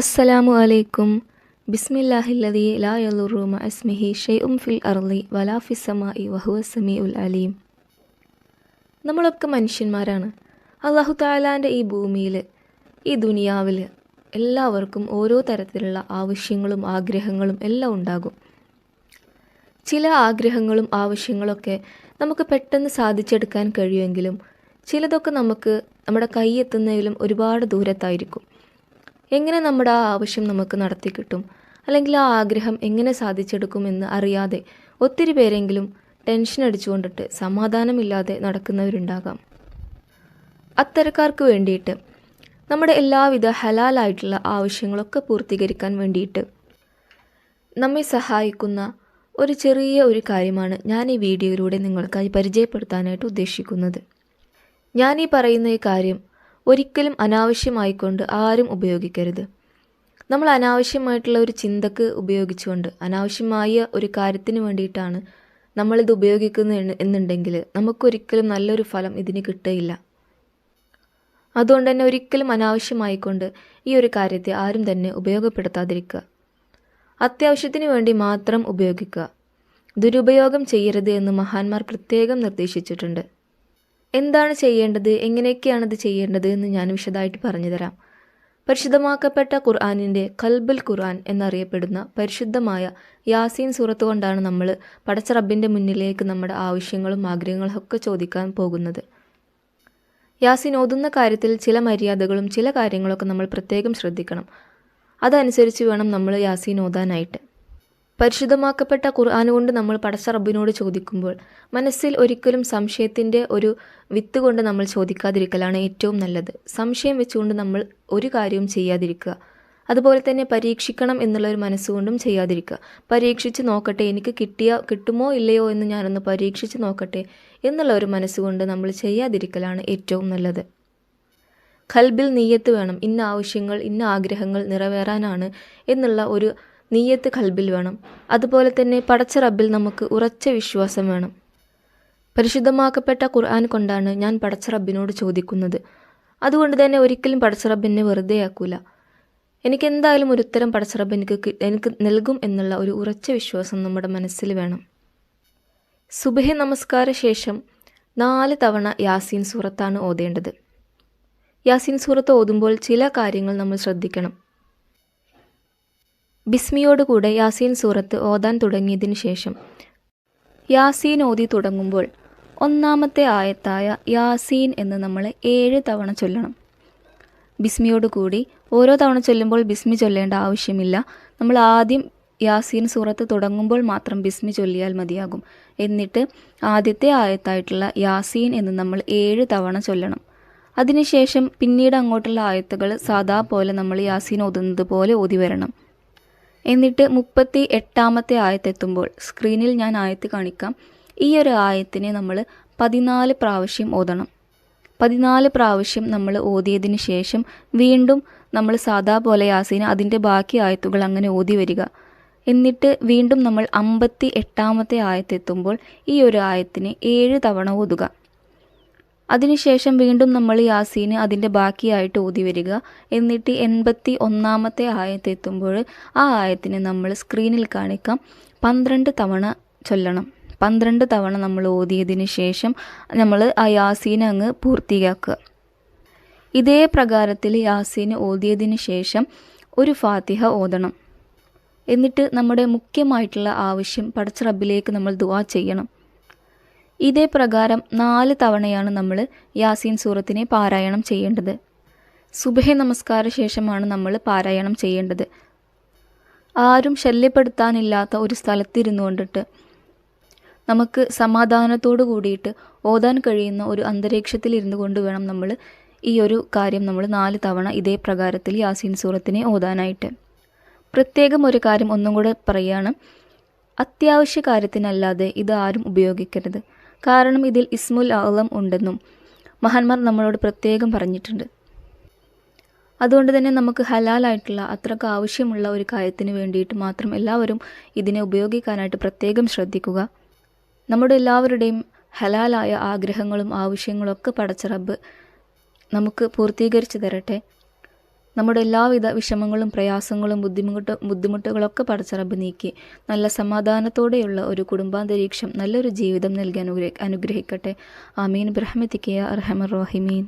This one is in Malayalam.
അസ്സലാമു അലൈക്കും. ബിസ്മില്ലാഹില്ലതി ലാ അസ്മിഹി ഷെയ് ഷൈഉം ഫിൽ അർളി വലാ ഫിസ് വഹു അസമി സമീഉൽ അലീം. നമ്മളൊക്കെ മനുഷ്യന്മാരാണ്. അള്ളാഹു താലാന്റെ ഈ ഭൂമിയിൽ ഈ ദുനിയാവിൽ എല്ലാവർക്കും ഓരോ തരത്തിലുള്ള ആവശ്യങ്ങളും ആഗ്രഹങ്ങളും എല്ലാം ഉണ്ടാകും. ചില ആഗ്രഹങ്ങളും ആവശ്യങ്ങളൊക്കെ നമുക്ക് പെട്ടെന്ന് സാധിച്ചെടുക്കാൻ കഴിയുമെങ്കിലും ചിലതൊക്കെ നമുക്ക് നമ്മുടെ കൈയെത്തുന്നതിലും ഒരുപാട് ദൂരത്തായിരിക്കും. എങ്ങനെ നമ്മുടെ ആ ആവശ്യം നമുക്ക് നടത്തി കിട്ടും? അല്ലെങ്കിൽ ആ ആഗ്രഹം എങ്ങനെ സാധിച്ചെടുക്കും എന്ന് അറിയാതെ ഒത്തിരി പേരെങ്കിലും ടെൻഷൻ അടിച്ചുകൊണ്ടിട്ട് സമാധാനമില്ലാതെ നടക്കുന്നവരുണ്ടാകാം. അത്തരക്കാർക്ക് വേണ്ടിയിട്ട് നമ്മുടെ എല്ലാവിധ ഹലാലായിട്ടുള്ള ആവശ്യങ്ങളൊക്കെ പൂർത്തീകരിക്കാൻ വേണ്ടിയിട്ട് നമ്മെ സഹായിക്കുന്ന ഒരു ചെറിയ ഒരു കാര്യമാണ് ഞാൻ ഈ വീഡിയോയിലൂടെ നിങ്ങൾക്കായി പരിചയപ്പെടുത്താനായിട്ട് ഉദ്ദേശിക്കുന്നത്. ഞാൻ ഈ പറയുന്ന ഈ കാര്യം ഒരിക്കലും അനാവശ്യമായിക്കൊണ്ട് ആരും ഉപയോഗിക്കരുത്. നമ്മൾ അനാവശ്യമായിട്ടുള്ള ഒരു ചിന്തക്ക് ഉപയോഗിച്ചുകൊണ്ട് അനാവശ്യമായ ഒരു കാര്യത്തിന് വേണ്ടിയിട്ടാണ് നമ്മളിത് ഉപയോഗിക്കുന്നത് എന്നുണ്ടെങ്കിൽ നമുക്കൊരിക്കലും നല്ലൊരു ഫലം ഇതിന് കിട്ടുകയില്ല. അതുകൊണ്ട് തന്നെ ഒരിക്കലും അനാവശ്യമായിക്കൊണ്ട് ഈ ഒരു കാര്യത്തെ ആരും തന്നെ ഉപയോഗപ്പെടുത്താതിരിക്കുക. അത്യാവശ്യത്തിന് വേണ്ടി മാത്രം ഉപയോഗിക്കുക. ദുരുപയോഗം ചെയ്യരുത് എന്ന് മഹാന്മാർ പ്രത്യേകം നിർദ്ദേശിച്ചിട്ടുണ്ട്. എന്താണ് ചെയ്യേണ്ടത്? എങ്ങനെയൊക്കെയാണ് ഇത് ചെയ്യേണ്ടത് എന്ന് ഞാൻ വിശദമായിട്ട് പറഞ്ഞുതരാം. പരിശുദ്ധമാക്കപ്പെട്ട ഖുർആാനിന്റെ കൽബുൽ ഖുർആൻ എന്നറിയപ്പെടുന്ന പരിശുദ്ധമായ യാസീൻ സൂറത്ത് കൊണ്ടാണ് നമ്മൾ പടച്ച റബ്ബിന്റെ മുന്നിലേക്ക് നമ്മുടെ ആവശ്യങ്ങളും ആഗ്രഹങ്ങളും ഒക്കെ ചോദിക്കാൻ പോകുന്നത്. യാസീൻ ഓതുന്ന കാര്യത്തിൽ ചില മര്യാദകളും ചില കാര്യങ്ങളൊക്കെ നമ്മൾ പ്രത്യേകം ശ്രദ്ധിക്കണം. അതനുസരിച്ച് വേണം നമ്മൾ യാസീൻ ഓതാനായിട്ട്. പരിശുദ്ധമാക്കപ്പെട്ട ഖുർആൻ കൊണ്ട് നമ്മൾ പടച്ച റബ്ബിനോട് ചോദിക്കുമ്പോൾ മനസ്സിൽ ഒരിക്കലും സംശയത്തിന്റെ ഒരു വിത്ത് കൊണ്ട് നമ്മൾ ചോദിക്കാതിരിക്കലാണ് ഏറ്റവും നല്ലത്. സംശയം വെച്ചുകൊണ്ട് നമ്മൾ ഒരു കാര്യവും ചെയ്യാതിരിക്കുക. അതുപോലെ തന്നെ പരീക്ഷിക്കണം എന്നുള്ള ഒരു മനസ്സുകൊണ്ടും ചെയ്യാതിരിക്കുക. പരീക്ഷിച്ച് നോക്കട്ടെ എനിക്ക് കിട്ടിയ കിട്ടുമോ ഇല്ലയോ എന്ന് ഞാനൊന്ന് പരീക്ഷിച്ച് നോക്കട്ടെ എന്നുള്ള ഒരു മനസ്സുകൊണ്ട് നമ്മൾ ചെയ്യാതിരിക്കലാണ് ഏറ്റവും നല്ലത്. ഖൽബിൽ നീയത്ത് വേണം ഇന്ന ആവശ്യങ്ങൾ ഇന്ന ആഗ്രഹങ്ങൾ നിറവേറാനാണ് എന്നുള്ള ഒരു നീയത്ത് ഖൽബിൽ വേണം. അതുപോലെ തന്നെ പടച്ച റബ്ബിൽ നമുക്ക് ഉറച്ച വിശ്വാസം വേണം. പരിശുദ്ധമാക്കപ്പെട്ട ഖുർആൻ കൊണ്ടാണ് ഞാൻ പടച്ച റബ്ബിനോട് ചോദിക്കുന്നത്. അതുകൊണ്ട് തന്നെ ഒരിക്കലും പടച്ച റബ്ബിനെ വെറുതെ ആക്കൂല. എനിക്ക് എന്തായാലും ഒരു ഉത്തരം പടച്ച റബ്ബ് എനിക്ക് എനിക്ക് നൽകും എന്നുള്ള ഒരു ഉറച്ച വിശ്വാസം നമ്മുടെ മനസ്സിൽ വേണം. സുബഹ നമസ്കാര ശേഷം നാല് തവണ യാസീൻ സൂറത്താണ് ഓതേണ്ടത്. യാസീൻ സൂറത്ത് ഓതുമ്പോൾ ചില കാര്യങ്ങൾ നമ്മൾ ശ്രദ്ധിക്കണം. ബിസ്മിയോടുകൂടെ യാസീൻ സൂറത്ത് ഓതാൻ തുടങ്ങിയതിനു ശേഷം യാസീൻ ഓതി തുടങ്ങുമ്പോൾ ഒന്നാമത്തെ ആയത്തായ യാസീൻ എന്ന് നമ്മൾ ഏഴ് തവണ ചൊല്ലണം. ബിസ്മിയോട് കൂടി ഓരോ തവണ ചൊല്ലുമ്പോൾ ബിസ്മി ചൊല്ലേണ്ട ആവശ്യമില്ല. നമ്മൾ ആദ്യം യാസീൻ സൂറത്ത് തുടങ്ങുമ്പോൾ മാത്രം ബിസ്മി ചൊല്ലിയാൽ മതിയാകും. എന്നിട്ട് ആദ്യത്തെ ആയത്തായിട്ടുള്ള യാസീൻ എന്ന് നമ്മൾ ഏഴ് തവണ ചൊല്ലണം. അതിനുശേഷം പിന്നീട് അങ്ങോട്ടുള്ള ആയത്തുകൾ സാധാ പോലെ നമ്മൾ യാസീൻ ഓതുന്നത് പോലെ ഓതി വരണം. എന്നിട്ട് മുപ്പത്തി എട്ടാമത്തെ ആയത്തെത്തുമ്പോൾ സ്ക്രീനിൽ ഞാൻ ആയത്ത് കാണിക്കാം. ഈ ഒരു ആയത്തിനെ നമ്മൾ പതിനാല് പ്രാവശ്യം ഓതണം. പതിനാല് പ്രാവശ്യം നമ്മൾ ഓതിയതിന് ശേഷം വീണ്ടും നമ്മൾ സാധാ പോലെ യാസീന അതിന്റെ ബാക്കി ആയത്തുകൾ അങ്ങനെ ഓതി വരിക. എന്നിട്ട് വീണ്ടും നമ്മൾ അമ്പത്തി എട്ടാമത്തെ ആയത്തെത്തുമ്പോൾ ഈ ഒരു ആയത്തിന് ഏഴ് തവണ ഓതുക. അതിനുശേഷം വീണ്ടും നമ്മൾ യാസീന് അതിന്റെ ബാക്കിയായിട്ട് ഓതി വരിക. എന്നിട്ട് എൺപത്തി ഒന്നാമത്തെ ആയത്തെത്തുമ്പോൾ ആ ആയത്തിന് നമ്മൾ സ്ക്രീനിൽ കാണിക്കാം. പന്ത്രണ്ട് തവണ ചൊല്ലണം. പന്ത്രണ്ട് തവണ നമ്മൾ ഓതിയതിന് ശേഷം നമ്മൾ ആ യാസീൻ അങ്ങ് പൂർത്തിയാക്കുക. ഇതേ പ്രകാരത്തിൽ യാസീന് ഓതിയതിന് ശേഷം ഒരു ഫാത്തിഹ ഓതണം. എന്നിട്ട് നമ്മുടെ മുഖ്യമായിട്ടുള്ള ആവശ്യം പടച്ച റബ്ബിലേക്ക് നമ്മൾ ദുവാ ചെയ്യണം. ഇതേ പ്രകാരം നാല് തവണയാണ് നമ്മൾ യാസീൻ സൂറത്തിനെ പാരായണം ചെയ്യേണ്ടത്. സുബഹ നമസ്കാര ശേഷമാണ് നമ്മൾ പാരായണം ചെയ്യേണ്ടത്. ആരും ശല്യപ്പെടുത്താനില്ലാത്ത ഒരു സ്ഥലത്തിരുന്നു കൊണ്ടിട്ട് നമുക്ക് സമാധാനത്തോടു കൂടിയിട്ട് ഓതാൻ കഴിയുന്ന ഒരു അന്തരീക്ഷത്തിൽ ഇരുന്നു കൊണ്ട് വേണം നമ്മൾ ഈ ഒരു കാര്യം നമ്മൾ നാല് തവണ ഇതേ പ്രകാരത്തിൽ യാസീൻ സൂറത്തിനെ ഓതാനായിട്ട്. പ്രത്യേകം ഒരു കാര്യം ഒന്നും കൂടെ പറയുകയാണ് അത്യാവശ്യ കാര്യത്തിനല്ലാതെ ഇത് ആരും ഉപയോഗിക്കരുത്. കാരണം ഇതിൽ ഇസ്മുൽ ആളം ഉണ്ടെന്നും മഹാന്മാർ നമ്മളോട് പ്രത്യേകം പറഞ്ഞിട്ടുണ്ട്. അതുകൊണ്ട് തന്നെ നമുക്ക് ഹലാലായിട്ടുള്ള അത്രയ്ക്ക് ആവശ്യമുള്ള ഒരു കാര്യത്തിന് വേണ്ടിയിട്ട് മാത്രം എല്ലാവരും ഇതിനെ ഉപയോഗിക്കാനായിട്ട് പ്രത്യേകം ശ്രദ്ധിക്കുക. നമ്മുടെ എല്ലാവരുടെയും ഹലാലായ ആഗ്രഹങ്ങളും ആവശ്യങ്ങളും ഒക്കെ പടച്ച റബ്ബ് നമുക്ക് പൂർത്തീകരിച്ചു തരട്ടെ. നമ്മുടെ എല്ലാവിധ വിഷമങ്ങളും പ്രയാസങ്ങളും ബുദ്ധിമുട്ട് ബുദ്ധിമുട്ടുകളൊക്കെ പടച്ചറബ് നീക്കി. നല്ല സമാധാനത്തോടെയുള്ള ഒരു കുടുംബാന്തരീക്ഷം നല്ലൊരു ജീവിതം നൽകി അനുഗ്രഹി അനുഗ്രഹിക്കട്ടെ. ആമീൻ. ബ്രഹ്മത്തിക്കയ അർഹമർ റഹിമീൻ.